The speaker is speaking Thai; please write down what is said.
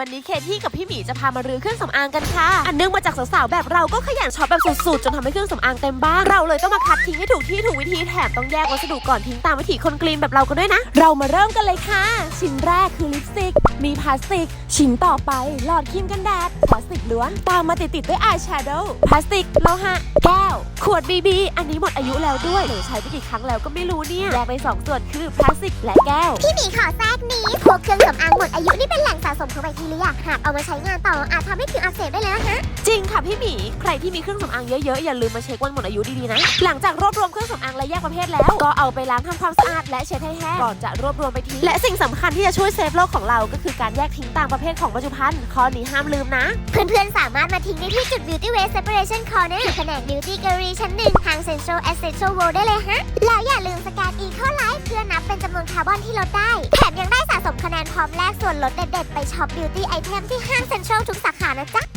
วันนี้เคที่กับพี่หมีจะพามารื้อเครื่องสำอางกันค่ะ อันเนื่องมาจากสาวๆแบบเราก็ขยันช็อปแบบสุดๆ จนทำให้เครื่องสำอางเต็มบ้าน เราเลยต้องมาคัดทิ้งให้ถูกที่ถูกวิธีแถมต้องแยกวัสดุก่อนทิ้งตามวิธีคนกรีนแบบเรากันด้วยนะ เรามาเริ่มกันเลยค่ะ ชิ้นแรกคือลิปสติก มีพลาสติก ชิ้นต่อไปหลอดครีมกันแดด พลาสติกล้วน ตามมาติดๆด้วยอายแชโดว์พลาสติกโลหะแก้ว ขวดบีบีอันนี้หมดอายุแล้วด้วยหรือใช้ไปกี่ครั้งแล้วก็ไม่รู้เนี่ยแยกเป็นสองส่วนคือพลาสติกและแก้ว พี่หมีขอแทรก สะสมของแบคทีเรียหากเอามาใช้งานต่ออาจทำให้ผิวอักเสบได้เลยนะคะ จริงค่ะพี่หมี ใครที่มีเครื่องสำอางเยอะๆ อย่าลืมมาเช็ควันหมดอายุดีๆนะ หลังจากรวบรวมเครื่องสำอางและแยกประเภทแล้ว ก็เอาไปล้างทำความสะอาดและเช็ดให้แห้งก่อนจะรวบรวมไปทิ้งและสิ่งสำคัญที่จะช่วยเซฟโลกของเราก็คือการแยกทิ้งตามประเภทของบรรจุภัณฑ์ข้อนี้ห้ามลืมนะ เพื่อนๆ สามารถมาทิ้งได้ที่จุด Beauty Waste Separation Corner คือแผนก Beauty Gallery ชั้นหนึ่งทาง Central Essential World ได้เลยฮะแล้วอย่าลืมสแกน Eco Life เพื่อนับเป็นจำนวนคาร์บอนที่ลดได้ แถมยังได้สะสม คะแนนพร้อมแลกส่วนลดเด็ดๆ ไปช็อปบิวตี้ไอเทมที่ห้างเซ็นทรัลทุกสาขานะจ๊ะ